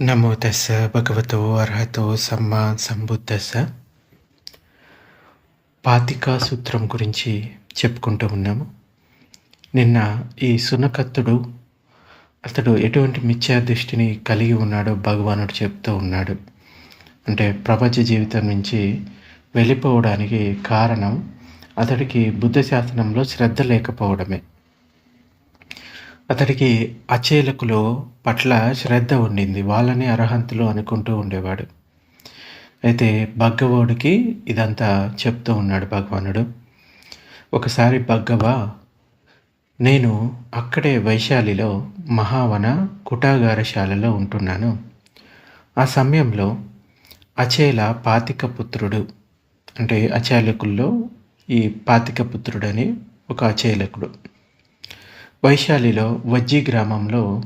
నమో తస్స భగవతో అర్హతో సమ్మా సంబుద్ధస పాతికా సూత్రం గురించి చెప్పుకుంటూ ఉన్నాము. నిన్న ఈ సునకత్తుడు అతడు ఎటువంటి మిథ్యా దృష్టిని కలిగి ఉన్నాడో భగవానుడు చెప్తూ ఉన్నాడు. అంటే ప్రపంచ జీవితం నుంచి వెళ్ళిపోవడానికి కారణం అతడికి బుద్ధ శాసనంలో శ్రద్ధ లేకపోవడమే. అతడికి అచేలకుల పట్ల శ్రద్ధ ఉండింది. వాళ్ళని అర్హంతులు అనుకుంటూ ఉండేవాడు. అయితే భగ్గవుడికి ఇదంతా చెప్తూ ఉన్నాడు భగవానుడు. ఒకసారి భగ్గవ నేను అక్కడే వైశాలిలో మహావన కుటాగారశాలలో ఉంటున్నాను. ఆ సమయంలో అచేల పాతిక పుత్రుడు అంటే అచేలకుల్లో ఈ పాతిక పుత్రుడని ఒక అచేలకుడు. వైశాలిలో వజ్జి గ్రామంలో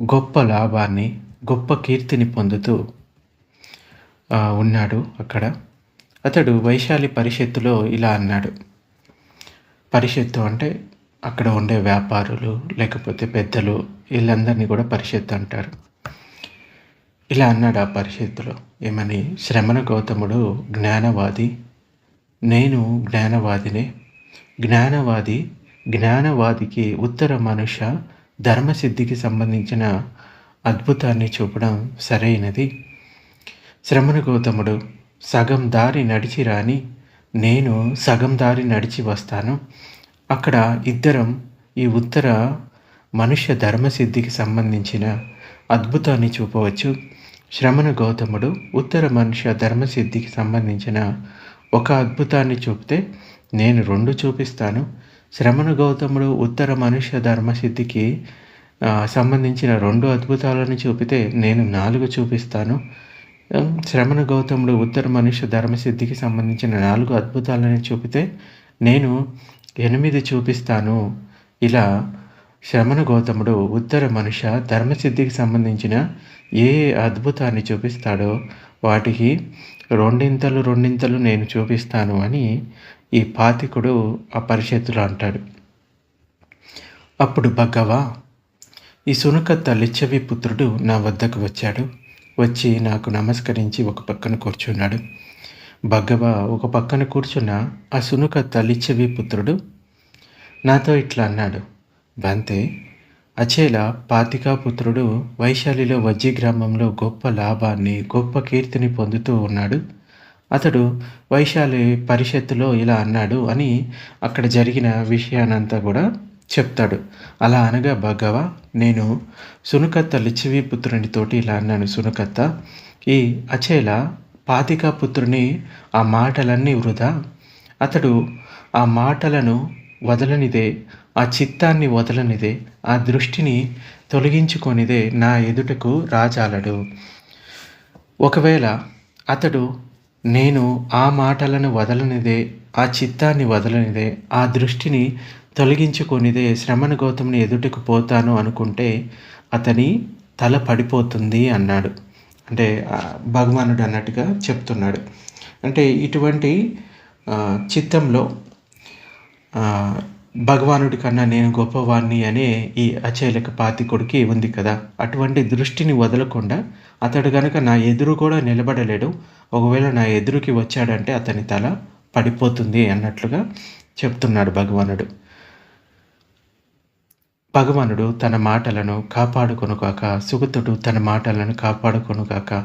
గొప్ప లాభాన్ని గొప్ప కీర్తిని పొందుతూ ఉన్నాడు అక్కడ. అతడు వైశాలి పరిషత్తులో ఇలా అన్నాడు. పరిషత్తు అంటే అక్కడ ఉండే వ్యాపారులు లేకపోతే పెద్దలు వీళ్ళందరినీ కూడా పరిషత్తు అంటారు. ఇలా అన్నాడు ఆ పరిషత్తులో. ఏమని? శ్రమణ గౌతముడు జ్ఞానవాది నేను జ్ఞానవాదినే. జ్ఞానవాది జ్ఞానవాదికి ఉత్తర మనుష ధర్మసిద్ధికి సంబంధించిన అద్భుతాన్ని చూపడం సరైనది. శ్రమణ గౌతముడు సగం దారి నడిచి రాని నేను సగం దారి నడిచి వస్తాను. అక్కడ ఇద్దరం ఈ ఉత్తర మనుష్య ధర్మసిద్ధికి సంబంధించిన అద్భుతాన్ని చూపవచ్చు. శ్రమణ గౌతముడు ఉత్తర మనుష్య ధర్మసిద్ధికి సంబంధించిన ఒక అద్భుతాన్ని చూపితే నేను రెండు చూపిస్తాను. శ్రమణ గౌతముడు ఉత్తర మనుష్య ధర్మసిద్ధికి సంబంధించిన రెండు అద్భుతాలను చూపితే నేను నాలుగు చూపిస్తాను. శ్రమణ గౌతముడు ఉత్తర మనుష్య ధర్మసిద్ధికి సంబంధించిన నాలుగు అద్భుతాలను చూపితే నేను ఎనిమిది చూపిస్తాను. ఇలా శ్రమణ గౌతముడు ఉత్తర మనుష్య ధర్మసిద్ధికి సంబంధించిన ఏ అద్భుతాన్ని చూపిస్తాడో వాటికి రెండింతలు రెండింతలు నేను చూపిస్తాను అని ఈ పాతికుడు ఆ పరిషత్తులో అంటాడు. అప్పుడు భగవా ఈ సునకత్త లిచ్చవి పుత్రుడు నా వద్దకు వచ్చాడు. వచ్చి నాకు నమస్కరించి ఒక పక్కన కూర్చున్నాడు. భగవ ఒక పక్కన కూర్చున్న ఆ సునుక లిచ్చవి పుత్రుడు నాతో ఇట్లా అన్నాడు. బంతే అచేల పాతికా పుత్రుడు వైశాలిలో వజ్జీ గ్రామంలో గొప్ప లాభాన్ని గొప్ప కీర్తిని పొందుతూ ఉన్నాడు. అతడు వైశాలి పరిషత్తులో ఇలా అన్నాడు అని అక్కడ జరిగిన విషయానంతా కూడా చెప్తాడు. అలా అనగా భగవ నేను సునకత్త లిచ్చివి పుత్రునితోటి ఇలా అన్నాను. సునకత్త ఈ అచేల పాతికా పుత్రుని ఆ మాటలన్నీ వృధా. అతడు ఆ మాటలను వదలనిదే ఆ చిత్తాన్ని వదలనిదే ఆ దృష్టిని తొలగించుకొనిదే నా ఎదుటకు రాజాలడు. ఒకవేళ అతడు నేను ఆ మాటలను వదలనిదే ఆ చిత్తాన్ని వదలనిదే ఆ దృష్టిని తొలగించుకొనిదే శ్రమణ గౌతముని ఎదుటకు పోతాను అనుకుంటే అతని తల పడిపోతుంది అన్నాడు. అంటే భగవానుడు అన్నట్టుగా చెప్తున్నాడు. అంటే ఇటువంటి చిత్తంలో భగవానుడి కన్నా నేను గొప్పవాణ్ణి అనే ఈ అచేలక పాతికుడికి ఉంది కదా. అటువంటి దృష్టిని వదలకుండా అతడు గనక నా ఎదురు కూడా నిలబడలేడు. ఒకవేళ నా ఎదురుకి వచ్చాడంటే అతని తల పడిపోతుంది అన్నట్లుగా చెప్తున్నాడు భగవానుడు. భగవానుడు తన మాటలను కాపాడుకొనుగాక సుగతుడు తన మాటలను కాపాడుకొనుగాక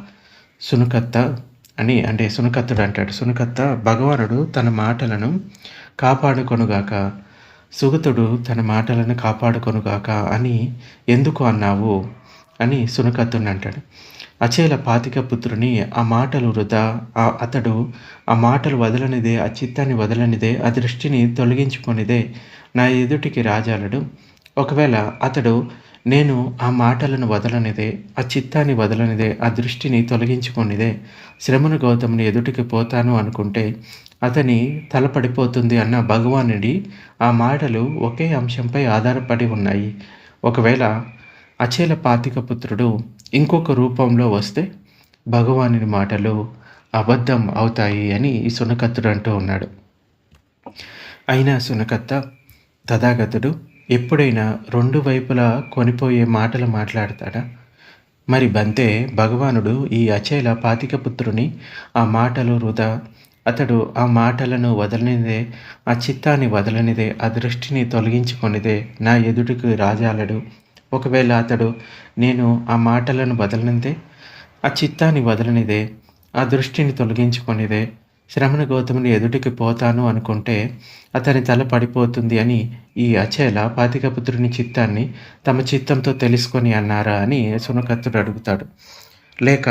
సునకత్త అని అంటే సునకత్తుడు అంటాడు. సునకత్త భగవానుడు తన మాటలను కాపాడుకొనుగాక సుగతుడు తన మాటలను కాపాడుకొనుగాక అని ఎందుకు అన్నావు అని సునకత్తుని అంటాడు అచేల పాతిక పుత్రుని ఆ మాటలు వృధా ఆ అతడు ఆ మాటలు వదలనిదే ఆ చిత్తాన్ని వదలనిదే ఆ దృష్టిని తొలగించుకొనిదే నా ఎదుటికి రాజాలడు. ఒకవేళ అతడు నేను ఆ మాటలను వదలనిదే ఆ చిత్తాన్ని వదలనిదే ఆ దృష్టిని తొలగించుకొనిదే శ్రమను గౌతముని ఎదుటికి పోతాను అనుకుంటే అతని తల పడిపోతుంది అన్న భగవానుడి ఆ మాటలు ఒకే అంశంపై ఆధారపడి ఉన్నాయి. ఒకవేళ అచేల పాతిక పుత్రుడు ఇంకొక రూపంలో వస్తే భగవానుడి మాటలు అబద్ధం అవుతాయి అని ఈ సునకత్తుడు అంటూ ఉన్నాడు. అయినా సునకత్త తథాగతుడు ఎప్పుడైనా రెండు వైపులా కొనిపోయే మాటలు మాట్లాడతాడా? మరి బంతే భగవానుడు ఈ అచేల పాతిక పుత్రుని ఆ మాటలు వృధా అతడు ఆ మాటలను వదలనిదే ఆ చిత్తాన్ని వదలనిదే ఆ దృష్టిని తొలగించుకొనిదే నా ఎదుటికి రాజాలడు ఒకవేళ అతడు నేను ఆ మాటలను వదలనిదే ఆ చిత్తాన్ని వదలనిదే ఆ దృష్టిని తొలగించుకొనిదే శ్రమణ గౌతముని ఎదుటికి పోతాను అనుకుంటే అతని తల పడిపోతుంది అని ఈ అచేల పాతికపుత్రుని చిత్తాన్ని తమ చిత్తంతో తెలుసుకొని అన్నారా అని సునకత్తుడు అడుగుతాడు. లేక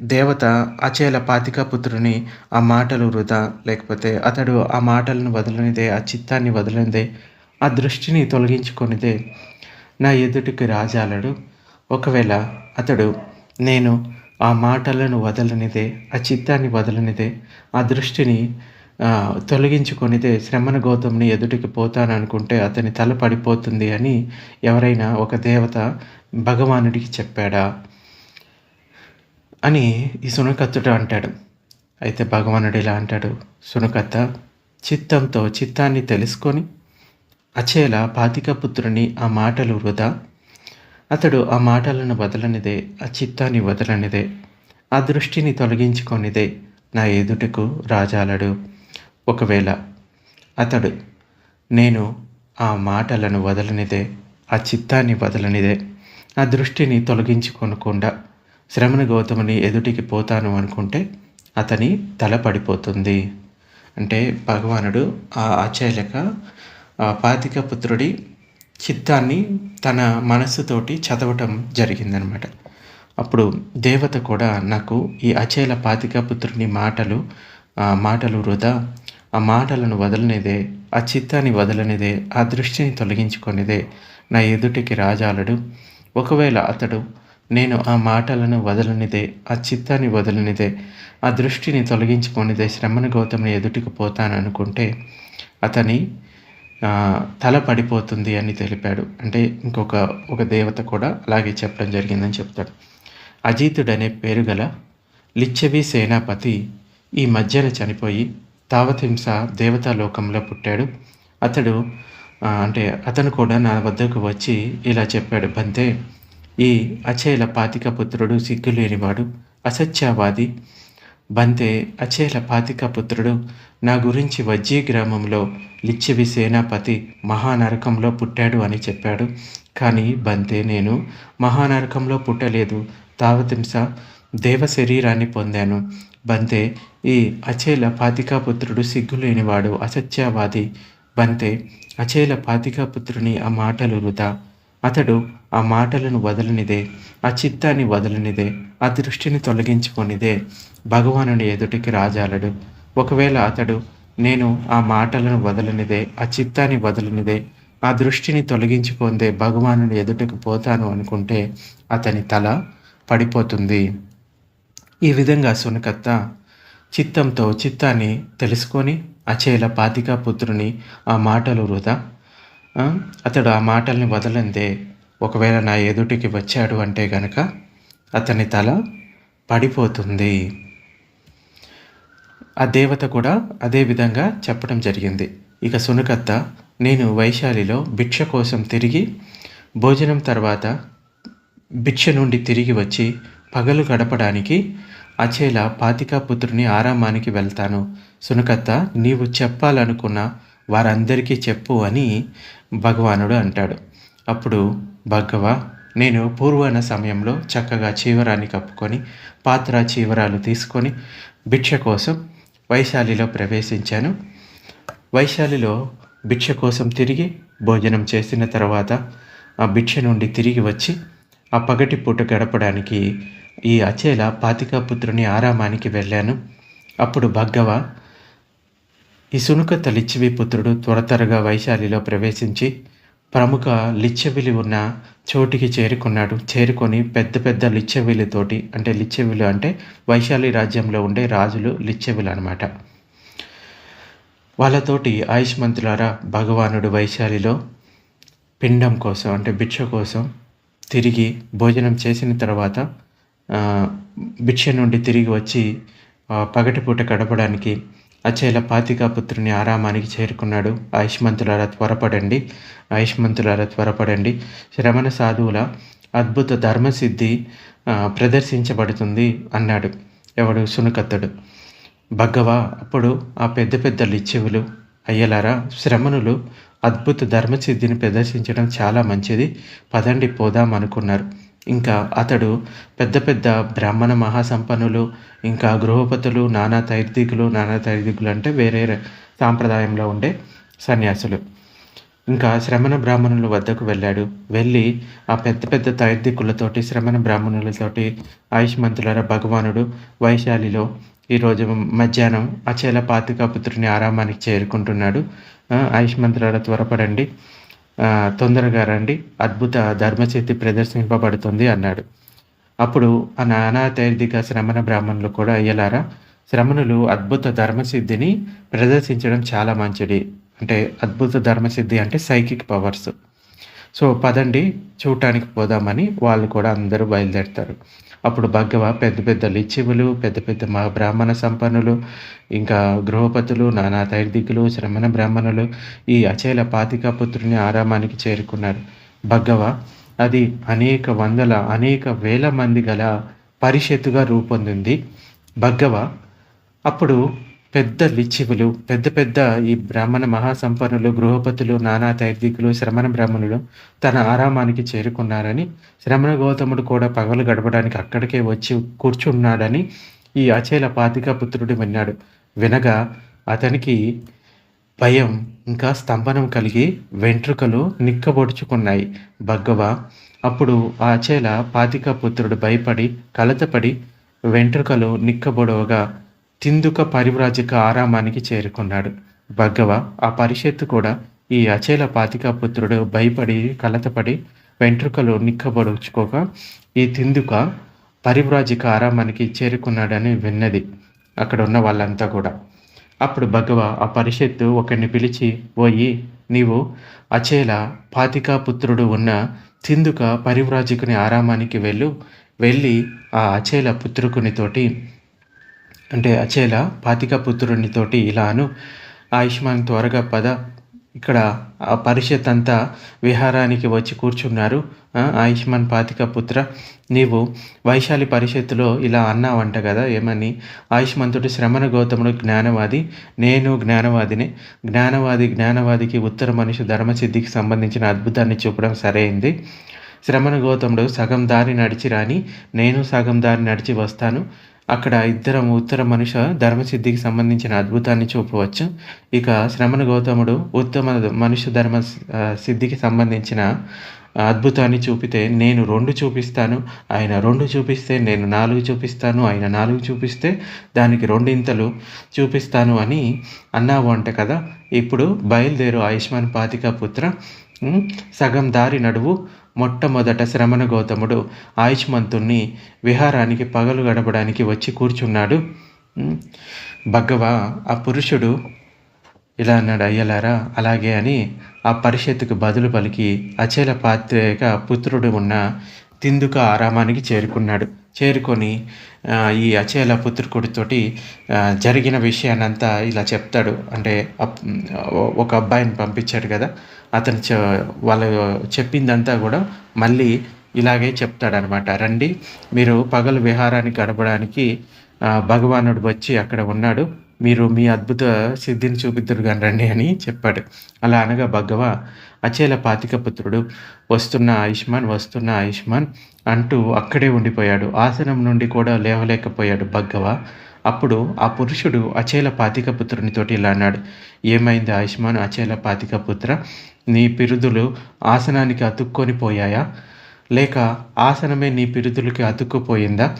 దేవత అచేల పాతికపుత్రుని ఆ మాటలు వృధా. లేకపోతే అతడు ఆ మాటలను వదలనిదే ఆ చిత్తాన్ని వదలనిదే ఆ దృష్టిని తొలగించుకొనిదే నా ఎదుటికి రాజాలడు. ఒకవేళ అతడు నేను ఆ మాటలను వదలనిదే ఆ చిత్తాన్ని వదలనిదే ఆ దృష్టిని తొలగించుకొనిదే శ్రమణ గౌతమ్ని ఎదుటికి పోతాననుకుంటే అతని తల పడిపోతుంది అని ఎవరైనా ఒక దేవత భగవానుడికి చెప్పాడా? అని ఈ సునకత్తుడు అంటాడు. అయితే భగవానుడు ఇలా అంటాడు. సునకత్త చిత్తంతో చిత్తాన్ని తెలుసుకొని అచేల పాతికపుత్రుని ఆ మాటలు వృధా. అతడు ఆ మాటలను వదలనిదే ఆ చిత్తాన్ని వదలనిదే ఆ దృష్టిని తొలగించుకొనిదే నా ఎదుటకు రాజాలడు. ఒకవేళ అతడు నేను ఆ మాటలను వదలనిదే ఆ చిత్తాన్ని వదలనిదే ఆ దృష్టిని తొలగించుకొనకుండా శ్రమణ గౌతముని ఎదుటికి పోతాను అనుకుంటే అతని తల పడిపోతుంది. అంటే భగవానుడు ఆ ఆచర్యక పాతిక పుత్రుడి చిత్తాన్ని తన మనస్సుతోటి చదవటం జరిగిందనమాట. అప్పుడు దేవత కూడా నాకు ఈ అచేల పాతిక పుత్రుని మాటలు మాటలు వృధా ఆ మాటలను వదలనిదే ఆ చిత్తాన్ని వదలనిదే ఆ దృష్టిని తొలగించుకొనిదే నా ఎదుటికి రాజాలడు. ఒకవేళ అతడు నేను ఆ మాటలను వదలనిదే ఆ చిత్తాన్ని వదలనిదే ఆ దృష్టిని తొలగించుకొనిదే శ్రమణ గౌతముని ఎదుటికి పోతాననుకుంటే అతని తల పడిపోతుంది అని తెలిపాడు. అంటే ఇంకొక ఒక దేవత కూడా అలాగే చెప్పడం జరిగిందని చెప్తాడు. అజీతుడనే పేరు గల లిచ్చవి సేనాపతి ఈ మధ్యన చనిపోయి తావతింస దేవతాలోకంలో పుట్టాడు. అతడు అంటే అతను కూడా నా వద్దకు వచ్చి ఇలా చెప్పాడు. బంతే ఈ అచేల పాతిక పుత్రుడు సిగ్గులేనివాడు అసత్యవాది. బంతే అచేల పాతిక పుత్రుడు నా గురించి వజ్జీ గ్రామంలో లిచ్చివి సేనాపతి మహానరకంలో పుట్టాడు అని చెప్పాడు. కానీ బంతే నేను మహానరకంలో పుట్టలేదు. తావతింస దేవ శరీరాన్ని పొందాను. బంతే ఈ అచేల పాతికాపుత్రుడు సిగ్గులేనివాడు అసత్యవాది. బంతే అచేల పాతికాపుత్రుని ఆ మాటలు వృధా. అతడు ఆ మాటలను వదలనిదే ఆ చిత్తాన్ని వదలనిదే ఆ దృష్టిని తొలగించుకొనిదే భగవానుని ఎదుటికి రాజాలడు. ఒకవేళ అతడు నేను ఆ మాటలను వదలనిదే ఆ చిత్తాన్ని వదలనిదే ఆ దృష్టిని తొలగించుకుందే భగవానుని ఎదుటికి పోతాను అనుకుంటే అతని తల పడిపోతుంది. ఈ విధంగా సునకత్త చిత్తంతో చిత్తాన్ని తెలుసుకొని అచేల పాతికా పుత్రుని ఆ మాటలు వృధా. అతడు ఆ మాటల్ని వదలందే. ఒకవేళ నా ఎదుటికి వచ్చాడు అంటే గనక అతని తల పడిపోతుంది. ఆ దేవత కూడా అదే విధంగా చెప్పడం జరిగింది. ఇక సునకత్త నేను వైశాలిలో భిక్ష కోసం తిరిగి భోజనం తర్వాత భిక్ష నుండి తిరిగి వచ్చి పగలు గడపడానికి అచేల పాతికాపుత్రుని ఆరామానికి వెళ్తాను. సునకత్త నీవు చెప్పాలనుకున్న వారందరికీ చెప్పు అని భగవానుడు అంటాడు. అప్పుడు భగవ నేను పూర్వన సమయంలో చక్కగా చీవరాన్ని కప్పుకొని పాత్ర చీవరాలు తీసుకొని భిక్ష కోసం వైశాలిలో ప్రవేశించాను. వైశాలిలో భిక్ష కోసం తిరిగి భోజనం చేసిన తర్వాత ఆ భిక్ష నుండి తిరిగి వచ్చి ఆ పగటి పూట గడపడానికి ఈ అచేల పాతికాపుత్రుని ఆరామానికి వెళ్ళాను. అప్పుడు భగ్గవ ఈ సునుక తలిచ్చివి పుత్రుడు త్వర త్వరగా వైశాలిలో ప్రవేశించి ప్రముఖ లిచ్చవిలి ఉన్న చోటికి చేరుకున్నాడు. చేరుకొని పెద్ద పెద్ద లిచ్చవిలితోటి అంటే లిచ్చవిలు అంటే వైశాలి రాజ్యంలో ఉండే రాజులు లిచ్చవిలు అనమాట వాళ్ళతోటి ఆయుష్మంతులారా భగవానుడు వైశాలిలో పిండం కోసం అంటే భిక్ష కోసం తిరిగి భోజనం చేసిన తర్వాత భిక్ష నుండి తిరిగి వచ్చి పగటిపూట గడపడానికి అచేల పాతికాపుత్రుని ఆరామానికి చేరుకున్నాడు. ఆయుష్మంతులారా త్వరపడండి. ఆయుష్మంతులారా త్వరపడండి. శ్రమణ సాధువుల అద్భుత ధర్మసిద్ధి ప్రదర్శించబడుతుంది అన్నాడు. ఎవడు? సునకత్తుడు భగవా అప్పుడు ఆ పెద్ద పెద్ద లిచ్చెవులు అయ్యలారా శ్రమణులు అద్భుత ధర్మసిద్ధిని ప్రదర్శించడం చాలా మంచిది. పదండి పోదాం అనుకున్నారు. ఇంకా అతడు పెద్ద పెద్ద బ్రాహ్మణ మహాసంపన్నులు ఇంకా గృహపతులు నానా తైర్దికులు నానా తైర్దికులు అంటే వేరే సాంప్రదాయంలో ఉండే సన్యాసులు. ఇంకా శ్రమణ బ్రాహ్మణుల వద్దకు వెళ్ళాడు. వెళ్ళి ఆ పెద్ద పెద్ద తైర్దికులతోటి శ్రమణ బ్రాహ్మణులతోటి ఆయుష్మంతులర భగవానుడు వైశాలిలో ఈరోజు మధ్యాహ్నం అచేల పాతిక పుత్రుని ఆరామానికి చేరుకుంటున్నాడు. ఆయుష్మంతులర త్వరపడండి. తొందరగా రండి. అద్భుత ధర్మచేతి ప్రదర్శింపబడుతుంది అన్నాడు. అప్పుడు ఆ నానాతైర్దిక శ్రమణ బ్రాహ్మణులు కూడా అయ్యలారా శ్రమణులు అద్భుత ధర్మసిద్ధిని ప్రదర్శించడం చాలా మంచిది. అంటే అద్భుత ధర్మసిద్ధి అంటే సైకిక్ పవర్స్. సో పదండి చూడటానికి పోదామని వాళ్ళు కూడా అందరూ బయలుదేరుతారు. అప్పుడు భగ్గవ పెద్ద పెద్ద లిచ్చిములు పెద్ద పెద్ద మా బ్రాహ్మణ సంపన్నులు ఇంకా గృహపతులు నానా తైర్దికులు శ్రమణ బ్రాహ్మణులు ఈ అచేల పాతిక పుత్రుని ఆరామానికి చేరుకున్నారు. భగ్గవ అది అనేక వందల అనేక వేల మంది గల పరిషత్తుగా రూపొందింది. భగ్గవ అప్పుడు పెద్ద లిచ్చివులు పెద్ద పెద్ద ఈ బ్రాహ్మణ మహాసంపన్నులు గృహపతులు నానా తైర్దికులు శ్రమణ బ్రాహ్మణులు తన ఆరామానికి చేరుకున్నారని శ్రమణ గౌతముడు కూడా పగలు గడపడానికి అక్కడికే వచ్చి కూర్చున్నాడని ఈ అచేల పాతిక పుత్రుడు విన్నాడు. వినగా అతనికి భయం ఇంకా స్తంభనం కలిగి వెంట్రుకలు నిక్కబొడుచుకున్నాయి. భగ్గవ అప్పుడు ఆ చేల పాతిక పుత్రుడు భయపడి కలతపడి వెంట్రుకలు నిక్కబొడవగా తిందుక పరివ్రాజక ఆరామానికి చేరుకున్నాడు. భగ్గవ ఆ పరిషత్తు కూడా ఈ అచేల పాతిక పుత్రుడు భయపడి కలతపడి వెంట్రుకలు నిక్కబడుచుకోక ఈ తిందుక పరివ్రాజిక ఆరామానికి చేరుకున్నాడని విన్నది అక్కడ ఉన్న వాళ్ళంతా కూడా. అప్పుడు భగవ ఆ పరిషత్తు ఒకరిని పిలిచి పోయి నీవు అచేల పాతికా పుత్రుడు ఉన్న తిందుక పరివ్రాజకుని ఆరామానికి వెళ్ళు. వెళ్ళి ఆ అచేల పుత్రుకునితోటి అంటే అచేల పాతిక పుత్రునితోటి ఇలాను ఆయుష్మాన్ త్వరగా పద. ఇక్కడ ఆ పరిషత్ అంతా విహారానికి వచ్చి కూర్చున్నారు. ఆయుష్మాన్ పాతిక పుత్ర నీవు వైశాలి పరిషత్తులో ఇలా అన్నావంట కదా ఏమని? ఆయుష్మంతుడు శ్రమణ గౌతముడు జ్ఞానవాది నేను జ్ఞానవాదిని. జ్ఞానవాది జ్ఞానవాదికి ఉత్తర మనిషి ధర్మసిద్ధికి సంబంధించిన అద్భుతాన్ని చూపడం సరైంది. శ్రమణ గౌతముడు సగం దారి నడిచి రాని నేను సగం దారి నడిచి వస్తాను. అక్కడ ఇద్దరం ఉత్తర మనుష ధర్మసిద్ధికి సంబంధించిన అద్భుతాన్ని చూపవచ్చు. ఇక శ్రమణ గౌతముడు ఉత్తమ మనుష్య ధర్మ సిద్ధికి సంబంధించిన అద్భుతాన్ని చూపితే నేను రెండు చూపిస్తాను ఆయన రెండు చూపిస్తే నేను నాలుగు చూపిస్తాను ఆయన నాలుగు చూపిస్తే దానికి రెండింతలు చూపిస్తాను అని అన్నావు అంట కదా. ఇప్పుడు బయలుదేరు ఆయుష్మాన్ పాతిక పుత్ర సగం దారి నడువు మొట్టమొదట శ్రమణ గౌతముడు ఆయుష్మంతుణ్ణి విహారానికి పగలు గడపడానికి వచ్చి కూర్చున్నాడు. భగవా భగవ ఆ పురుషుడు ఇలా అన్నాడు అయ్యలారా అలాగే అని ఆ పరిషత్తుకు బదులు పలికి అచేల పాత్రిక పుత్రుడు ఉన్న తిందుక ఆరామానికి చేరుకున్నాడు. చేరుకొని ఈ అచేల పుత్రుకుడితోటి జరిగిన విషయాన్నంతా ఇలా చెప్తాడు. అంటే ఒక అబ్బాయిని పంపించాడు కదా. అతను చె వాళ్ళు చెప్పిందంతా కూడా మళ్ళీ ఇలాగే చెప్తాడనమాట. రండి మీరు పగలు విహారానికి గడపడానికి భగవానుడు వచ్చి అక్కడ ఉన్నాడు. మీరు మీ అద్భుత సిద్ధిని చూపిద్దరు కానీ రండి అని చెప్పాడు. అలా అనగా భగవ అచేల పాతిక పుత్రుడు వస్తున్న ఆయుష్మాన్ వస్తున్న ఆయుష్మాన్ అంటూ అక్కడే ఉండిపోయాడు. ఆసనం నుండి కూడా లేవలేకపోయాడు భగ్గవ అప్పుడు ఆ పురుషుడు అచేల పాతిక పుత్రునితోటి ఇలా అన్నాడు. ఏమైంది ఆయుష్మాన్ అచేల పాతిక పుత్ర నీ పిరుదులు ఆసనానికి అతుక్కొని పోయాయా? లేక ఆసనమే నీ పిరుదులకి అతుక్కుపోయిందా?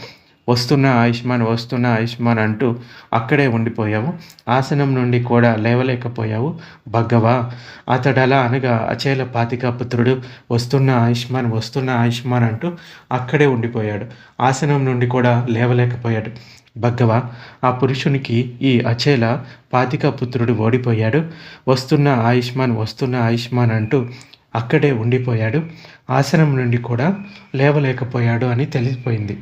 వస్తున్న ఆయుష్మాన్ వస్తున్న ఆయుష్మాన్ అంటూ అక్కడే ఉండిపోయావు. ఆసనం నుండి కూడా లేవలేకపోయావు. భగ్గవా అతడలా అనగా అచేల పాతిక పుత్రుడు వస్తున్న ఆయుష్మాన్ వస్తున్న ఆయుష్మాన్ అంటూ అక్కడే ఉండిపోయాడు. ఆసనం నుండి కూడా లేవలేకపోయాడు. భగ్గవ ఆ పురుషునికి ఈ అచేల పాతిక పుత్రుడు ఓడిపోయాడు. వస్తున్న ఆయుష్మాన్ వస్తున్న ఆయుష్మాన్ అంటూ అక్కడే ఉండిపోయాడు. ఆసనం నుండి కూడా లేవలేకపోయాడు అని తెలిసిపోయింది.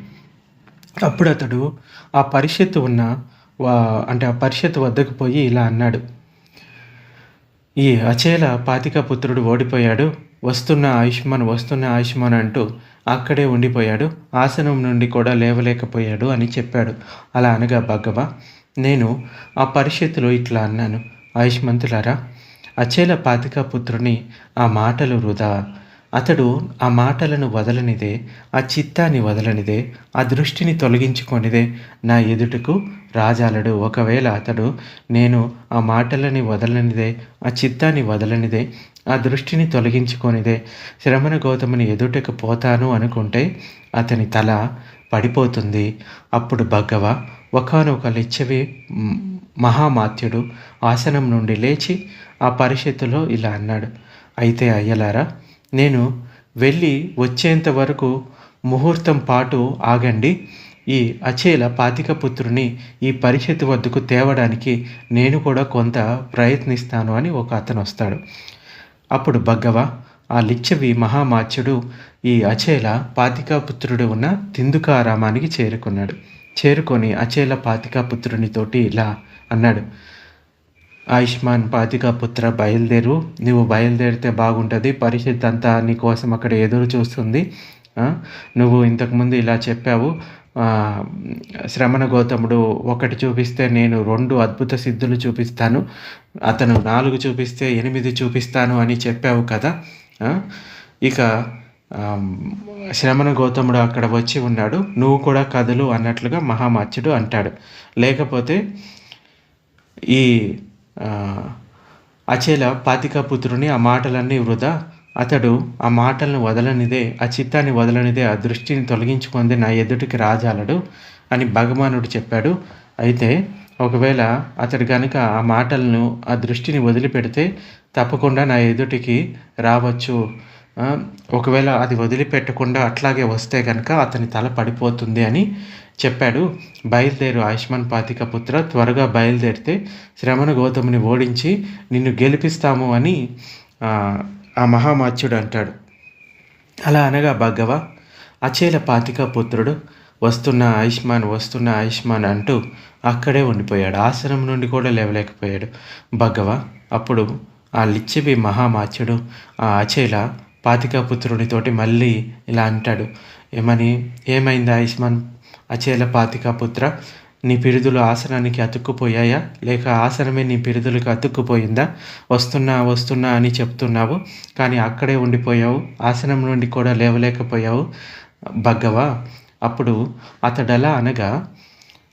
అప్పుడు అతడు ఆ పరిషత్తు ఉన్న వా అంటే ఆ పరిషత్తు వద్దకు పోయి ఇలా అన్నాడు. ఈ అచేల పాతిక పుత్రుడు ఓడిపోయాడు. వస్తున్న ఆయుష్మాన్ వస్తున్న ఆయుష్మాన్ అంటూ అక్కడే ఉండిపోయాడు. ఆసనం నుండి కూడా లేవలేకపోయాడు అని చెప్పాడు. అలా అనగా భగవ నేను ఆ పరిషత్తులో ఇట్లా అన్నాను. ఆయుష్మంతులారా అచేల పాతికా పుత్రుని ఆ మాటలు వృధా. అతడు ఆ మాటలను వదలనిదే ఆ చిత్తాన్ని వదలనిదే ఆ దృష్టిని తొలగించుకొనిదే నా ఎదుటకు రాజాలడు. ఒకవేళ అతడు నేను ఆ మాటలని వదలనిదే ఆ చిత్తాన్ని వదలనిదే ఆ దృష్టిని తొలగించుకొనిదే శ్రమణ గౌతముని ఎదుటకు పోతాను అనుకుంటే అతని తల పడిపోతుంది. అప్పుడు భగవ ఒకనొక లిచ్చవి మహామాత్యుడు ఆసనం నుండి లేచి ఆ పరిషత్తులో ఇలా అన్నాడు. అయితే అయ్యలారా నేను వెళ్ళి వచ్చేంత వరకు ముహూర్తం పాటు ఆగండి. ఈ అచేల పాతికపుత్రుని ఈ పరిషత్ వద్దకు తేవడానికి నేను కూడా కొంత ప్రయత్నిస్తాను అని ఒక అతను వస్తాడు. అప్పుడు భగవ ఆ లిచ్చవి మహామాత్యుడు ఈ అచేల పాతికాపుత్రుడు ఉన్న తిందుకారామానికి చేరుకున్నాడు. చేరుకొని అచేల పాతికాపుత్రునితోటి ఇలా అన్నాడు. ఆయుష్మాన్ పాతికా పుత్ర బయలుదేరు. నువ్వు బయలుదేరితే బాగుంటుంది. పరిషత్ అంతా నీ కోసం అక్కడ ఎదురు చూస్తుంది. నువ్వు ఇంతకుముందు ఇలా చెప్పావు. శ్రమణ గౌతముడు ఒకటి చూపిస్తే నేను రెండు అద్భుత సిద్ధులు చూపిస్తాను. అతను నాలుగు చూపిస్తే ఎనిమిది చూపిస్తాను అని చెప్పావు కదా. ఇక శ్రమణ గౌతముడు అక్కడ వచ్చి ఉన్నాడు. నువ్వు కూడా కథలు అన్నట్లుగా మహామాత్యుడు అంటాడు. లేకపోతే ఈ అచేల పాతికాపుత్రుని ఆ మాటలన్నీ వృధా. అతడు ఆ మాటలను వదలనిదే ఆ చిత్తాన్ని వదలనిదే ఆ దృష్టిని తొలగించుకుంది నా ఎదుటికి రాజాలడు అని భగవానుడు చెప్పాడు. అయితే ఒకవేళ అతడు కనుక ఆ మాటలను ఆ దృష్టిని వదిలిపెడితే తప్పకుండా నా ఎదుటికి రావచ్చు. ఒకవేళ అది వదిలిపెట్టకుండా అట్లాగే వస్తే కనుక అతని తల పడిపోతుంది అని చెప్పాడు బయలుదేరు ఆయుష్మాన్ పాతిక పుత్ర త్వరగా బయలుదేరితే శ్రమణ గౌతముని ఓడించి నిన్ను గెలిపిస్తాము అని ఆ, మహామాత్యుడు అంటాడు. అలా అనగా భగవ అచేల పాతిక పుత్రుడు వస్తున్న ఆయుష్మాన్ వస్తున్న ఆయుష్మాన్ అంటూ అక్కడే ఉండిపోయాడు. ఆసనం నుండి కూడా లేవలేకపోయాడు భగవ అప్పుడు ఆ లిచ్చిబి మహామాత్యుడు ఆ అచేల పాతికపుత్రునితోటి మళ్ళీ ఇలా అంటాడు ఏమని ఏమైంది ఆయుష్మాన్ అచేల పాతికాపుత్ర నీ పిరుదులు ఆసనానికి అతుక్కుపోయాయా? లేక ఆసనమే నీ పిరుదులకు అతుక్కుపోయిందా? వస్తున్నా వస్తున్నా అని చెప్తున్నావు కానీ అక్కడే ఉండిపోయావు ఆసనం నుండి కూడా లేవలేకపోయావు భగ్గవా? అప్పుడు అతడలా అనగా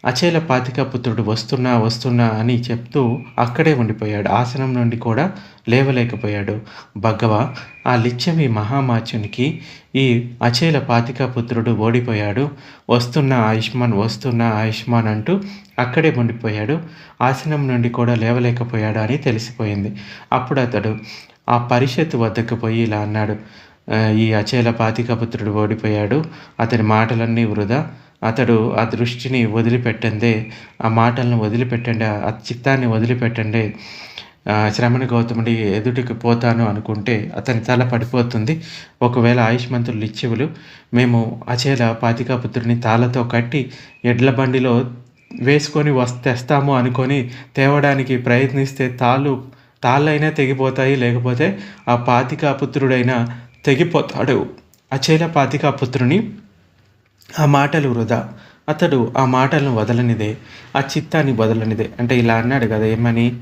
అచేల పాతిక పుత్రుడు వస్తున్నా వస్తున్నా అని చెప్తూ అక్కడే ఉండిపోయాడు. ఆసనం నుండి కూడా లేవలేకపోయాడు. భగవ ఆ లిచ్చవి మహామాచునికి ఈ అచేల పాతిక పుత్రుడు ఓడిపోయాడు. వస్తున్న ఆయుష్మాన్ వస్తున్న ఆయుష్మాన్ అంటూ అక్కడే ఉండిపోయాడు. ఆసనం నుండి కూడా లేవలేకపోయాడు అని తెలిసిపోయింది. అప్పుడు అతడు ఆ పరిషత్ వద్దకు పోయి ఇలా అన్నాడు. ఈ అచేల పాతిక పుత్రుడు ఓడిపోయాడు. అతని మాటలన్నీ వృధా. అతడు ఆ దృష్టిని వదిలిపెట్టండి ఆ మాటలను వదిలిపెట్టండి ఆ చిత్తాన్ని వదిలిపెట్టండి. శ్రమణ గౌతముడి ఎదుటికి పోతాను అనుకుంటే అతని తల పడిపోతుంది. ఒకవేళ ఆయుష్మంతులు ఇచ్చేవులు మేము అచేల పాతికాపుత్రుని తాళతో కట్టి ఎడ్ల బండిలో వేసుకొని వస్ తెస్తాము అనుకొని తేవడానికి ప్రయత్నిస్తే తాళ్ళు తాళ్ళైనా తెగిపోతాయి లేకపోతే ఆ పాతికాపుత్రుడైనా తెగిపోతాడు. అచేల పాతికాపుత్రుని ఆ మాటలు వృధా. అతడు ఆ మాటలను వదలనిదే ఆ చిత్తాన్ని వదలనిదే. అంటే ఇలా అన్నాడు కదా ఏమని?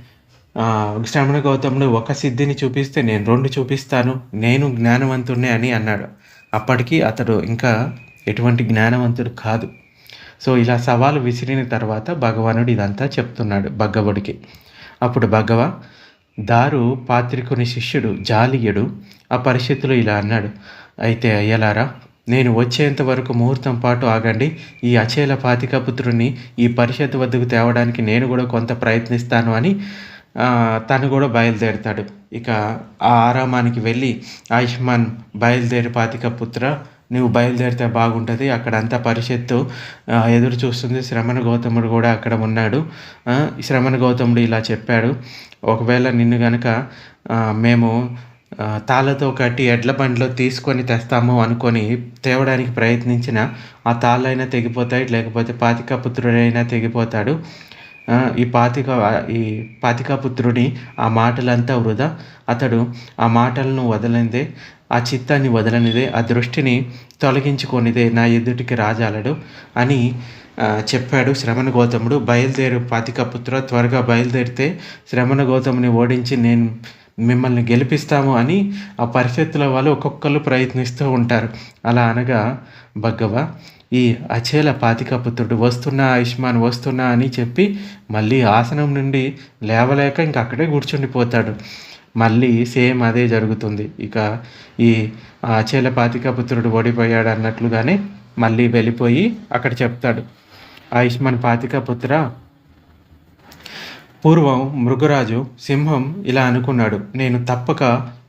శ్రవణ గౌతముడు ఒక సిద్ధిని చూపిస్తే నేను రెండు చూపిస్తాను నేను జ్ఞానవంతుడినే అని అన్నాడు. అప్పటికీ అతడు ఇంకా ఎటువంటి జ్ఞానవంతుడు కాదు. సో ఇలా సవాలు విసిరిన తర్వాత భగవానుడు ఇదంతా చెప్తున్నాడు భగవుడికి. అప్పుడు భగవ దారు పాత్రికుని శిష్యుడు జాలియుడు ఆ పరిస్థితులు ఇలా అన్నాడు. అయితే అయ్యలారా నేను వచ్చేంత వరకు ముహూర్తం పాటు ఆగండి. ఈ అచేల పాతికపుత్రుని ఈ పరిషత్ వద్దకు తేవడానికి నేను కూడా కొంత ప్రయత్నిస్తాను అని తను కూడా బయలుదేరుతాడు. ఇక ఆ ఆరామానికి వెళ్ళి ఆయుష్మాన్ బయలుదేరి పాతిక పుత్ర నువ్వు బయలుదేరితే బాగుంటుంది. అక్కడ అంతా పరిషత్తు ఎదురు చూస్తుంది. శ్రమణ గౌతముడు కూడా అక్కడ ఉన్నాడు. శ్రమణ గౌతముడు ఇలా చెప్పాడు. ఒకవేళ నిన్ను గనక మేము తాళ్ళతో కట్టి ఎడ్ల బండిలో తీసుకొని తెస్తాము అనుకొని తేవడానికి ప్రయత్నించిన ఆ తాళ్ళైనా తెగిపోతాయి లేకపోతే పాతికాపుత్రుడైనా తెగిపోతాడు. ఈ పాతిక ఈ పాతికాపుత్రుడి ఆ మాటలంతా వృధా. అతడు ఆ మాటలను వదలనిదే ఆ చిత్తాన్ని వదలనిదే ఆ దృష్టిని తొలగించుకొనిదే నా ఎదుటికి రాజాలడు అని చెప్పాడు శ్రవణ గౌతముడు. బయలుదేరు పాతికపుత్ర త్వరగా బయలుదేరితే శ్రవణ గౌతముని ఓడించి నేను మిమ్మల్ని గెలిపిస్తాము అని ఆ పరిస్థితుల వాళ్ళు ఒక్కొక్కరు ప్రయత్నిస్తూ ఉంటారు. అలా అనగా భగ్గవ ఈ అచేల పాతికపుత్రుడు వస్తున్నా ఆయుష్మాన్ వస్తున్నా అని చెప్పి మళ్ళీ ఆసనం నుండి లేవలేక ఇంక అక్కడే కూర్చుండిపోతాడు. మళ్ళీ సేమ్ అదే జరుగుతుంది. ఇక ఈ అచేల పాతికపుత్రుడు ఓడిపోయాడు అన్నట్లుగానే మళ్ళీ వెళ్ళిపోయి అక్కడ చెప్తాడు. ఆయుష్మాన్ పాతికపుత్ర పూర్వం మృగరాజు సింహం ఇలా అనుకున్నాడు నేను తప్పక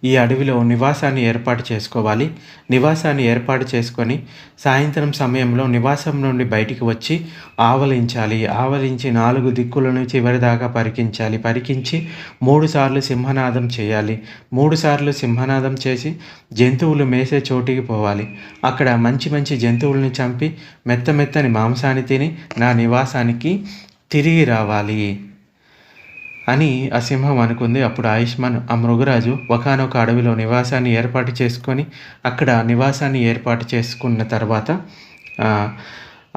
ఈ అడవిలో నివాసాన్ని ఏర్పాటు చేసుకోవాలి. నివాసాన్ని ఏర్పాటు చేసుకొని సాయంత్రం సమయంలో నివాసం నుండి బయటికి వచ్చి ఆవలించాలి. ఆవలించి నాలుగు దిక్కులను చివరిదాకా పరికించాలి. పరికించి మూడుసార్లు సింహనాదం చేయాలి. మూడుసార్లు సింహనాదం చేసి జంతువులు మేసే చోటికి పోవాలి. అక్కడ మంచి మంచి జంతువులను చంపి మెత్త మెత్తని మాంసాన్ని తిని నా నివాసానికి తిరిగి రావాలి. అని ఆ సింహం అనుకుంది. అప్పుడు ఆయుష్మాన్ ఆ మృగరాజు ఒకనొక అడవిలో నివాసాన్ని ఏర్పాటు చేసుకొని అక్కడ నివాసాన్ని ఏర్పాటు చేసుకున్న తర్వాత ఆ,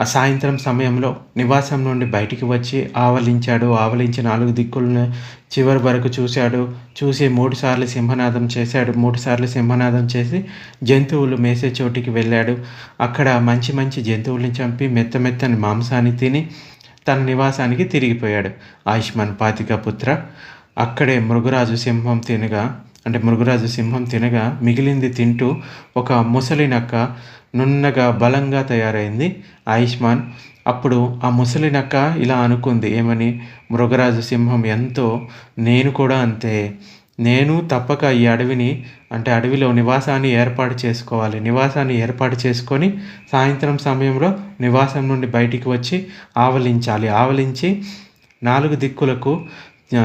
సాయంత్రం సమయంలో నివాసం నుండి బయటికి వచ్చి ఆవలించాడు. ఆవలించి నాలుగు దిక్కులను చివరి వరకు చూశాడు. చూసి మూడుసార్లు సింహనాదం చేశాడు. మూడుసార్లు సింహనాదం చేసి జంతువులు మేసే చోటికి వెళ్ళాడు. అక్కడ మంచి మంచి జంతువుల్ని చంపి మెత్త మెత్తని మాంసాన్ని తిని తన నివాసానికి తిరిగిపోయాడు. ఆయుష్మాన్ పాతిక పుత్ర. అక్కడే మృగరాజు సింహం తినగా అంటే మృగరాజు సింహం తినగా మిగిలింది తింటూ ఒక ముసలి నక్క నున్నగా బలంగా తయారైంది. ఆయుష్మాన్ అప్పుడు ఆ ముసలి నక్క ఇలా అనుకుంది ఏమని? మృగరాజు సింహం ఎంతో నేను కూడా అంతే. నేను తప్పక ఈ అడవిని అంటే అడవిలో నివాసాన్ని ఏర్పాటు చేసుకోవాలి. నివాసాన్ని ఏర్పాటు చేసుకొని సాయంత్రం సమయంలో నివాసం నుండి బయటికి వచ్చి ఆవలించాలి. ఆవలించి నాలుగు దిక్కులకు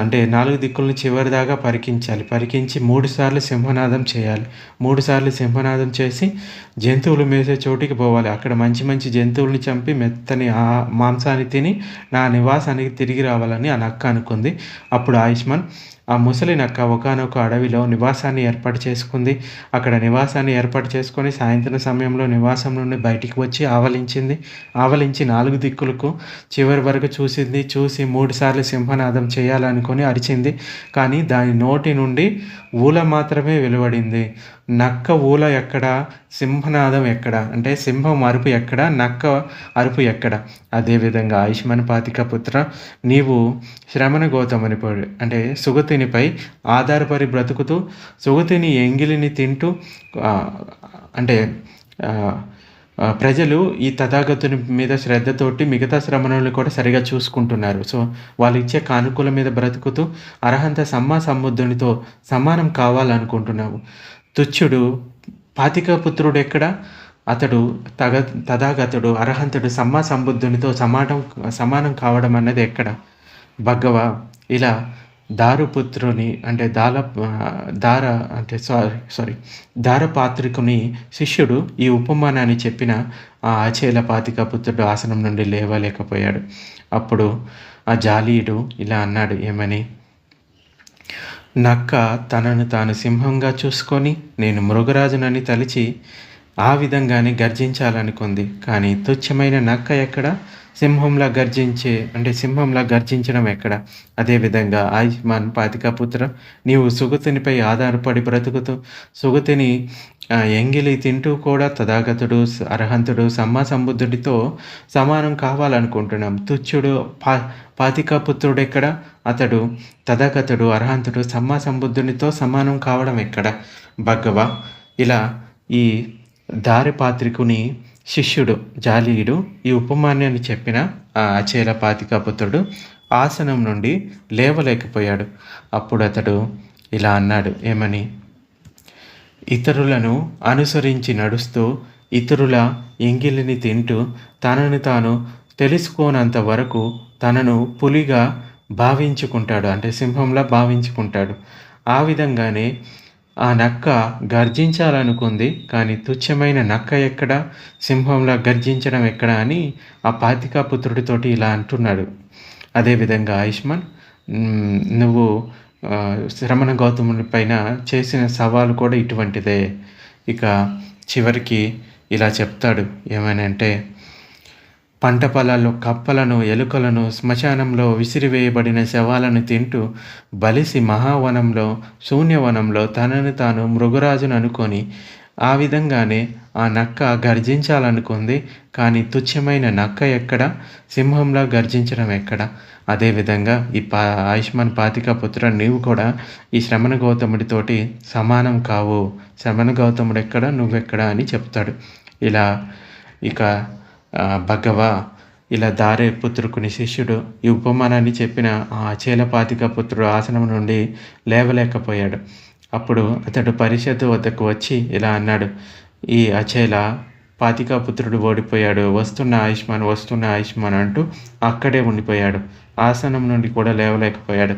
అంటే నాలుగు దిక్కులను చివరిదాకా పరికించాలి. పరికించి మూడుసార్లు సింహనాదం చేయాలి. మూడుసార్లు సింహనాదం చేసి జంతువులు మేసే చోటికి పోవాలి. అక్కడ మంచి మంచి జంతువుల్ని చంపి మెత్తని ఆ మాంసాన్ని తిని నా నివాసానికి తిరిగి రావాలని ఆ నక్క అనుకుంది. అప్పుడు ఆయుష్మాన్ ఆ ముసలి నక్క ఒకనొక అడవిలో నివాసాన్ని ఏర్పాటు చేసుకుంది. అక్కడ నివాసాన్ని ఏర్పాటు చేసుకొని సాయంత్రం సమయంలో నివాసం నుండి బయటికి వచ్చి ఆవలించింది. ఆవలించి నాలుగు దిక్కులకు చివరి వరకు చూసింది. చూసి మూడుసార్లు సింహనాదం చేయాలనుకొని అరిచింది. కానీ దాని నోటి నుండి ఊల మాత్రమే వెలువడింది. నక్క ఊల ఎక్కడ? సింహనాదం ఎక్కడ? అంటే సింహం అరుపు ఎక్కడ? నక్క అరుపు ఎక్కడ? అదేవిధంగా ఆయుష్మాన్ పాతిక పుత్ర నీవు శ్రమణ గౌతమని పడి అంటే సుగతినిపై ఆధారపడి బ్రతుకుతూ సుగతిని ఎంగిలిని తింటూ అంటే ప్రజలు ఈ తథాగతుని మీద శ్రద్ధతోటి మిగతా శ్రమణులు కూడా సరిగా చూసుకుంటున్నారు. సో వాళ్ళు ఇచ్చే కానుకల మీద బ్రతుకుతూ అర్హంత సమ్మా సముద్రునితో సమానం కావాలనుకుంటున్నావు. తుచ్చుడు పాతిక పుత్రుడు ఎక్కడ? అతడు తగ తథాగతుడు అర్హంతుడు సమ్మా సంబుద్ధునితో సమానం సమానం కావడం అన్నది ఎక్కడ? భగవ ఇలా దారుపుత్రుని అంటే దాల దార అంటే సారీ సారీ దారపాత్రికుని శిష్యుడు ఈ ఉపమానాన్ని చెప్పిన ఆ అచేల పాతిక పుత్రుడు ఆసనం నుండి లేవలేకపోయాడు. అప్పుడు ఆ జాలీయుడు ఇలా అన్నాడు ఏమని? నక్క తనను తాను సింహంగా చూసుకొని నేను మృగరాజునని తలిచి ఆ విధంగానే గర్జించాలనుకుంది. కానీ తుచ్చమైన నక్క ఎక్కడ? సింహంలా గర్జించే అంటే సింహంలా గర్జించడం ఎక్కడ? అదేవిధంగా ఆయుష్మాన్ పాతికాపుత్ర నీవు సుగతినిపై ఆధారపడి బ్రతుకుతూ సుగతిని ఎంగిలి తింటూ కూడా తథాగతుడు అర్హంతుడు సమ్మా సంబుద్ధుడితో సమానం కావాలనుకుంటున్నాం. తుచ్చుడు పా పాతికాపుత్రుడు ఎక్కడ అతడు తథాగతుడు అర్హంతుడు సమ్మా సంబుద్ధునితో సమానం కావడం ఎక్కడ? భగవ ఇలా ఈ దారిపాత్రికుని శిష్యుడు జాలీయుడు ఈ ఉపమాన్యాన్ని చెప్పిన ఆ అచేల పాతికాపుత్రుడు ఆసనం నుండి లేవలేకపోయాడు. అప్పుడు అతడు ఇలా అన్నాడు ఏమని? ఇతరులను అనుసరించి నడుస్తూ ఇతరుల ఎంగిలిని తింటూ తనను తాను తెలుసుకోనంత వరకు తనను పులిగా భావించుకుంటాడు అంటే సింహంలా భావించుకుంటాడు. ఆ విధంగానే ఆ నక్క గర్జించాలనుకుంది కానీ తుచ్చమైన నక్క ఎక్కడ? సింహంలా గర్జించడం ఎక్కడ అని ఆ పాతికా పుత్రుడితోటి ఇలా అంటున్నాడు. అదేవిధంగా ఆయుష్మాన్ నువ్వు శ్రమణ గౌతముని పైన చేసిన సవాలు కూడా ఇటువంటిదే. ఇక చివరికి ఇలా చెప్తాడు. ఏమనంటే పంట పొలాల్లో కప్పలను ఎలుకలను శ్మశానంలో విసిరివేయబడిన శవాలను తింటూ బలిసి మహావనంలో శూన్యవనంలో తనను తాను మృగరాజును అనుకొని ఆ విధంగానే ఆ నక్క గర్జించాలనుకుంది. కానీ తుచ్చమైన నక్క ఎక్కడ? సింహంలా గర్జించడం ఎక్కడ? అదేవిధంగా ఈ పా ఆయుష్మాన్ పాతిక పుత్ర నీవు కూడా ఈ శ్రమణ గౌతముడితోటి సమానం కావు. శ్రమణ గౌతముడు ఎక్కడ? నువ్వెక్కడ? అని చెప్తాడు. ఇలా ఇక భగవ ఇలా దారే పుత్రుకుని శిష్యుడు ఈ ఉపమానాన్ని చెప్పిన ఆ చేలపాతిక పుత్రుడు ఆసనం నుండి లేవలేకపోయాడు. అప్పుడు అతడు పరిషత్తు వద్దకు వచ్చి ఇలా అన్నాడు ఈ అచేల పాతికా పుత్రుడు ఓడిపోయాడు వస్తున్న ఆయుష్మాన్ వస్తున్న ఆయుష్మాన్ అంటూ అక్కడే ఉండిపోయాడు. ఆసనం నుండి కూడా లేవలేకపోయాడు.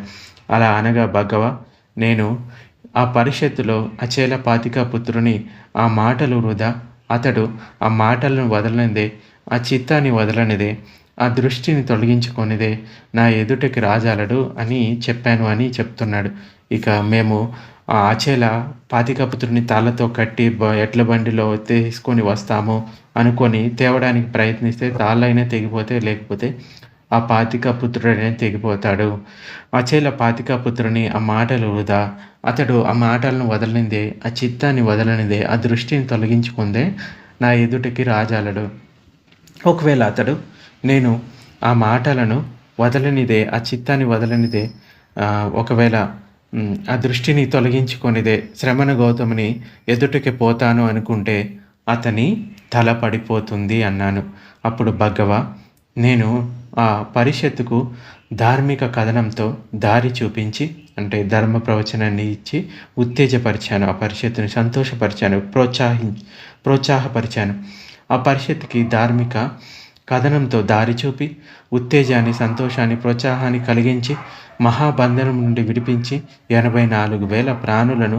అలా అనగా భగవ నేను ఆ పరిషత్తులో అచేల పాతికాపుత్రుని ఆ మాటలు వృధా. అతడు ఆ మాటలను వదలనిదే. ఆ చిత్తాన్ని వదలనిదే ఆ దృష్టిని తొలగించుకొనిదే నా ఎదుటకి రాజాలడు అని చెప్పాను అని చెప్తున్నాడు. ఇక మేము ఆ ఆచేల పాతికపుత్రుని తాళ్ళతో కట్టి బ- ఎడ్ల బండిలో తీసుకొని వస్తాము అనుకొని తేవడానికి ప్రయత్నిస్తే తాళ్ళైనా తెగిపోతే లేకపోతే ఆ పాతికాపుత్రుడనే తెగిపోతాడు. అచేల పాతిక పుత్రుని ఆ మాటలు వృధా. అతడు ఆ మాటలను వదలనిదే ఆ చిత్తాన్ని వదలనిదే ఆ దృష్టిని తొలగించుకుందే నా ఎదుటికి రాజాలడు. ఒకవేళ అతడు నేను ఆ మాటలను వదలనిదే ఆ చిత్తాన్ని వదలనిదే ఒకవేళ ఆ దృష్టిని తొలగించుకొనిదే శ్రమణ గౌతముని ఎదుటికి పోతాను అనుకుంటే అతని తల పడిపోతుంది అన్నాను. అప్పుడు భగవ నేను ఆ పరిషత్తుకు ధార్మిక కథనంతో దారి చూపించి అంటే ధర్మ ప్రవచనాన్ని ఇచ్చి ఉత్తేజపరిచాను ఆ పరిషత్తుని సంతోషపరిచాను ప్రోత్సాహి ప్రోత్సాహపరిచాను. ఆ పరిషత్కి ధార్మిక కథనంతో దారి చూపి ఉత్తేజాన్ని సంతోషాన్ని ప్రోత్సాహాన్ని కలిగించి మహాబంధనం నుండి విడిపించి ఎనభై నాలుగు వేల ప్రాణులను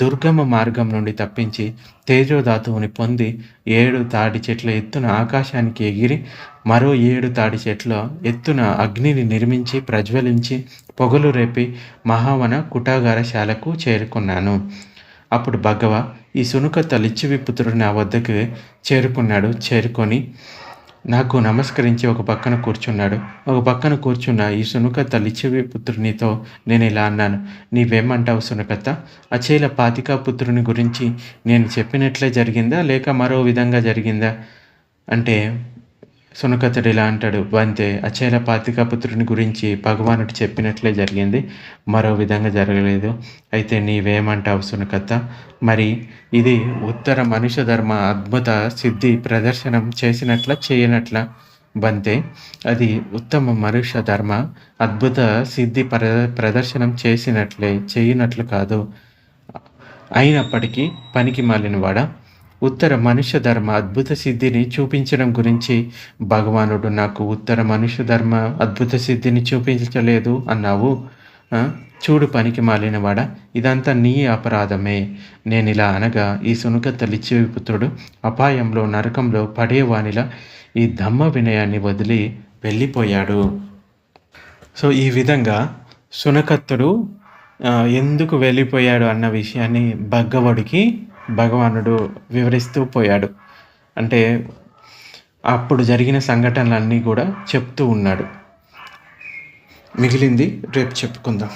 దుర్గమ మార్గం నుండి తప్పించి తేజోధాతువుని పొంది ఏడు తాడి చెట్ల ఎత్తున ఆకాశానికి ఎగిరి మరో ఏడు తాడి చెట్ల ఎత్తున అగ్నిని నిర్మించి ప్రజ్వలించి పొగలు రేపి మహావన కుటాగారశాలకు చేరుకున్నాను. అప్పుడు భగవ ఈ సునుక లిచ్చివిపుత్రుడు నా వద్దకు చేరుకున్నాడు. చేరుకొని నాకు నమస్కరించి ఒక పక్కన కూర్చున్నాడు. ఒక పక్కన కూర్చున్న ఈ సునుకత లిచ్చివి పుత్రునితో నేను ఇలా అన్నాను. నీవేమంటావు సునుకత్త అచేల పాతికా పుత్రుని గురించి నేను చెప్పినట్లే జరిగిందా? లేక మరో విధంగా జరిగిందా? అంటే సునకతుడు ఇలా అంటాడు బంతే అచేల పాతికాపుత్రుని గురించి భగవానుడు చెప్పినట్లే జరిగింది. మరో విధంగా జరగలేదు. అయితే నీవేమంటావు సునకత్త మరి ఇది ఉత్తర మనుష్య ధర్మ అద్భుత సిద్ధి ప్రదర్శనం చేసినట్ల చేయనట్ల? బంతే అది ఉత్తమ మనుష్య ధర్మ అద్భుత సిద్ధి ప్ర ప్రదర్శనం చేసినట్లే చేయనట్లు కాదు. అయినప్పటికీ పనికి మాలినవాడా? ఉత్తర మనుష్య ధర్మ అద్భుత సిద్ధిని చూపించడం గురించి భగవానుడు నాకు ఉత్తర మనుష్య ధర్మ అద్భుత సిద్ధిని చూపించలేదు అన్నావు. చూడు పనికి మాలినవాడా ఇదంతా నీ అపరాధమే. నేను ఇలా అనగా ఈ సునుకత లిచ్చిపుత్రుడు అపాయంలో నరకంలో పడేవానిలా ఈ ధమ్మ వినయాన్ని వదిలి వెళ్ళిపోయాడు. సో ఈ విధంగా సునకత్తుడు ఎందుకు వెళ్ళిపోయాడు అన్న విషయాన్ని భగ్గవడికి భగవానుడు వివరిస్తూ పోయాడు. అంటే అప్పుడు జరిగిన సంఘటనలన్నీ కూడా చెప్తూ ఉన్నాడు. మిగిలింది రేపు చెప్పుకుందాం.